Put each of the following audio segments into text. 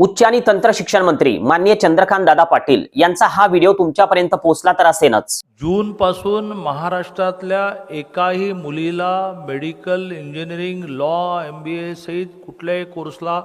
उच्च आणि तंत्र शिक्षण मंत्री माननीय चंद्रकांत दादा पाटील यांचा हा व्हिडिओ तुमच्यापर्यंत पोहोचला तर असेनच. जून पासून महाराष्ट्रातल्या एकाही मुलीला medical engineering law M B A सहित कुठल्याही कोर्सला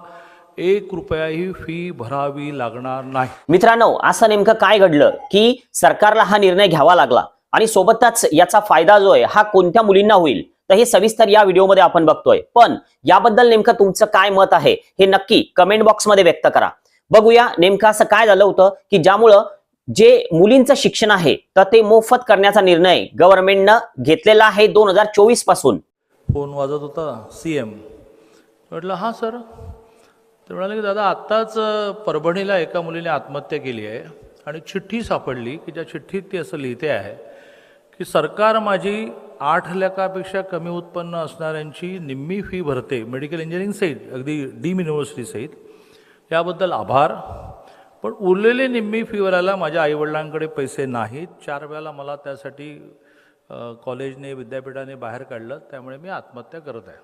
एक रुपयाही फी भरावी लागणार नाही. मित्रांनो असं नेमकं काय घडलं की सरकारला हा निर्णय घ्यावा लागला आणि सोबतच याचा फायदा जो आहे हा कोणत्या मुलींना होईल? तर हे सविस्तर या व्हिडिओमध्ये आपण बघतोय. पण याबद्दल नेमकं तुमचं काय मत आहे हे नक्की कमेंट बॉक्समध्ये व्यक्त करा. बघूया नेमकं असं काय झालं होतं की ज्यामुळं जे मुलींचं शिक्षण आहे तर ते मोफत करण्याचा निर्णय गव्हर्नमेंटनं घेतलेला आहे दोन हजार चोवीसपासून. फोन वाजत होता सी एम म्हटलं हां सर. तर म्हणाले की दादा आत्ताच परभणीला एका मुलीने आत्महत्या केली आहे आणि चिठ्ठी सापडली की ज्या चिठ्ठीत ती असं लिहिते आहे की सरकार माझी आठ लाखापेक्षा कमी उत्पन्न असणाऱ्यांची निम्मी फी भरते मेडिकल इंजिनिअरिंग सहित अगदी डीम युनिव्हर्सिटी सहित. याबद्दल आभार. पण उरलेली निम्मी फी भरायला माझ्या आईवडिलांकडे पैसे नाहीत. चार वेळाला मला त्यासाठी कॉलेजने विद्यापीठाने बाहेर काढलं. त्यामुळे मी आत्महत्या करत आहे.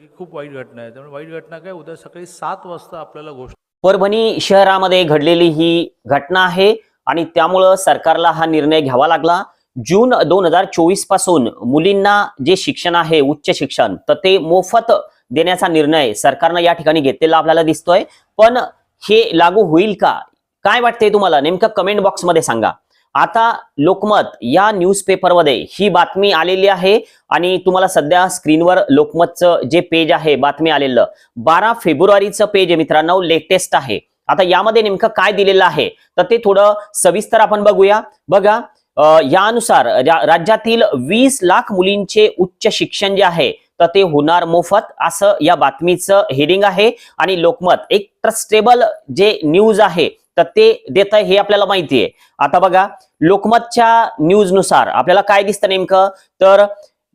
ही खूप वाईट घटना आहे. त्यामुळे वाईट घटना काय? उद्या सकाळी सात वाजता आपल्याला गोष्ट परभणी शहरामध्ये घडलेली ही घटना आहे आणि त्यामुळं सरकारला हा निर्णय घ्यावा लागला. जून दोन हजार चोवीसपासून मुलींना जे शिक्षण आहे उच्च शिक्षण तर ते मोफत देण्याचा निर्णय सरकारनं या ठिकाणी घेतलेला आपल्याला दिसतोय. पण हे लागू होईल का? काय वाटतंय तुम्हाला? नेमकं कमेंट बॉक्समध्ये सांगा. आता लोकमत या न्यूजपेपरमध्ये ही बातमी आलेली आहे आणि तुम्हाला सध्या स्क्रीनवर लोकमतचं जे पेज आहे बातमी आलेलं. बारा फेब्रुवारीचं पेज आहे मित्रांनो लेटेस्ट आहे. आता यामध्ये नेमकं काय दिलेलं आहे? तर ते थोडं सविस्तर आपण बघूया. बघा यानुसार रा- राज्यातील वीस लाख मुलींचे उच्च शिक्षण जे आहे तर ते होणार मोफत असं या बातमीचं हेडिंग आहे. आणि लोकमत एक ट्रस्टेबल जे न्यूज आहे तर ते देत आहे हे आपल्याला माहिती आहे. आता बघा लोकमतच्या न्यूजनुसार आपल्याला काय दिसतं नेमकं? तर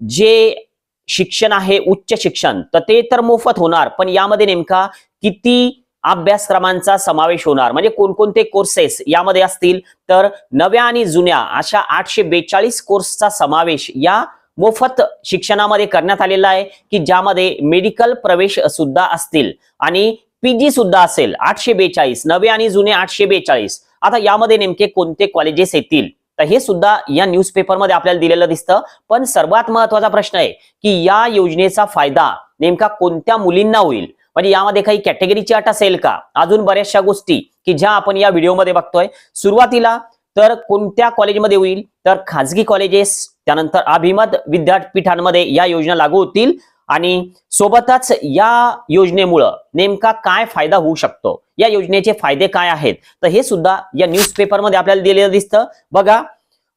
जे शिक्षण आहे उच्च शिक्षण तर ते तर मोफत होणार पण यामध्ये नेमका किती अभ्यासक्रमांचा समावेश होणार. म्हणजे कोणकोणते कोर्सेस यामध्ये असतील? तर नव्या आणि जुन्या अशा आठशे बेचाळीस कोर्सचा समावेश या मोफत शिक्षणामध्ये करण्यात आलेला आहे की ज्यामध्ये मेडिकल प्रवेश सुद्धा असतील आणि पीजी सुद्धा असेल आठशे बेचाळीस नवे आणि जुने आठशे बेचाळीस. आता यामध्ये नेमके कोणते कॉलेजेस येतील? तर हे सुद्धा या न्यूजपेपरमध्ये आपल्याला दिलेलं दिसतं. पण सर्वात महत्त्वाचा प्रश्न आहे की या योजनेचा फायदा नेमका कोणत्या मुलींना होईल? म्हणजे यामध्ये काही कॅटेगरीची अट असेल का? अजून बऱ्याचशा गोष्टी की ज्या आपण या व्हिडिओमध्ये बघतोय. सुरुवातीला तर कोणत्या कॉलेजमध्ये होईल? तर खाजगी कॉलेजेस त्यानंतर अभिमत विद्यापीठांमध्ये या योजना लागू होतील. आणि सोबतच या योजनेमुळं नेमका काय फायदा होऊ शकतो? या योजनेचे फायदे काय आहेत? तर हे सुद्धा या न्यूजपेपरमध्ये आपल्याला दिलेलं दिसतं. बघा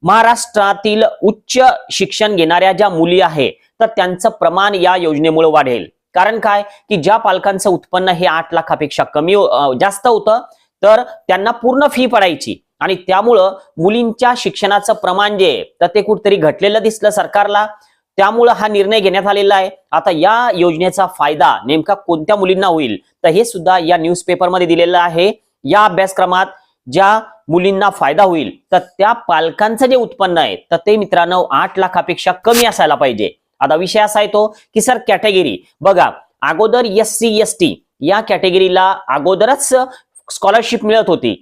महाराष्ट्रातील उच्च शिक्षण घेणाऱ्या ज्या मुली आहे तर त्यांचं प्रमाण या योजनेमुळे वाढेल. कारण काय? की ज्या पालकांचं उत्पन्न हे आठ लाखापेक्षा कमी जास्त होतं तर त्यांना पूर्ण फी पडायची. आणि त्यामुळं मुलींच्या शिक्षणाचं प्रमाण जे तर ते कुठतरी घटलेलं दिसलं सरकारला. त्यामुळं हा निर्णय घेण्यात आलेला आहे. आता या योजनेचा फायदा नेमका कोणत्या मुलींना होईल? तर हे सुद्धा या न्यूजपेपरमध्ये दिलेलं आहे. या अभ्यासक्रमात ज्या मुलींना फायदा होईल तर त्या पालकांचं जे उत्पन्न आहे तर ते मित्रांनो आठ लाखापेक्षा कमी असायला पाहिजे. आता विषय असा येतो की सर कॅटेगरी बघा अगोदर एस सी एस टी या कॅटेगरीला अगोदरच स्कॉलरशिप मिळत होती.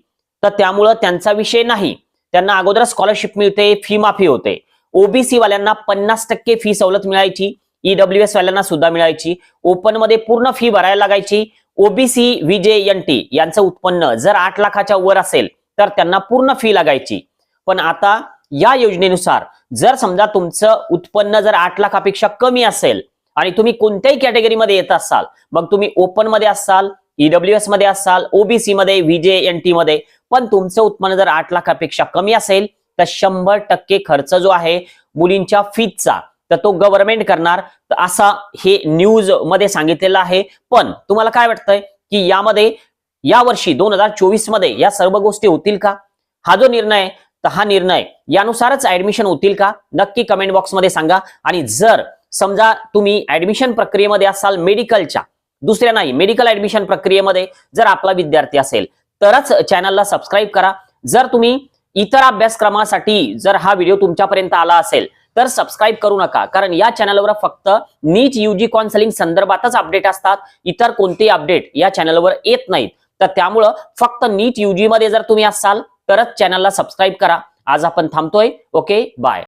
तर त्यामुळं त्यांचा विषय नाही. त्यांना अगोदरच स्कॉलरशिप मिळते फी माफी होते. ओबीसी वाल्यांना पन्नास टक्के फी सवलत मिळायची. ईडब्ल्यू एस वाल्यांना सुद्धा मिळायची. ओपनमध्ये पूर्ण फी भरायला लागायची. ओबीसी विजे एन टी यांचं उत्पन्न जर आठ लाखाच्या वर असेल तर त्यांना पूर्ण फी लागायची. पण आता या योजनेनुसार जर समजा तुमचं उत्पन्न जर आठ लाखापेक्षा कमी असेल आणि तुम्ही कोणत्याही कॅटेगरीमध्ये येत असाल मग तुम्ही ओपनमध्ये असाल ईडब्ल्यू एसमध्ये असाल ओबीसी मध्ये विजे एन टी मध्ये पण तुमचं उत्पन्न जर आठ लाखापेक्षा कमी असेल तर शंभर टक्के खर्च जो आहे मुलींच्या फीजचा तर तो गव्हर्नमेंट करणार. तर असा हे न्यूजमध्ये सांगितलेलं आहे. पण तुम्हाला काय वाटतंय की यामध्ये या वर्षी दोन हजार चोवीसमध्ये या सर्व गोष्टी होतील का? हा जो निर्णय तर हा निर्णय यानुसारच ऍडमिशन होतील का? नक्की कमेंट बॉक्समध्ये सांगा. आणि जर समजा तुम्ही ऍडमिशन प्रक्रियेमध्ये असाल मेडिकलच्या दुसऱ्या नाही मेडिकल ऍडमिशन प्रक्रियेमध्ये जर आपला विद्यार्थी असेल तरच चॅनलला सबस्क्राईब करा. जर तुम्ही इतर अभ्यासक्रमासाठी जर हा व्हिडिओ तुमच्यापर्यंत आला असेल तर सबस्क्राईब करू नका. कारण या चॅनलवर फक्त नीट युजी कॉन्सलिंग संदर्भातच अपडेट असतात. इतर कोणतेही अपडेट या चॅनलवर येत नाहीत. तर त्यामुळं फक्त नीट युजी मध्ये जर तुम्ही असाल तरच चॅनलला सबस्क्राईब करा. आज आपण थांबतोय. Okay bye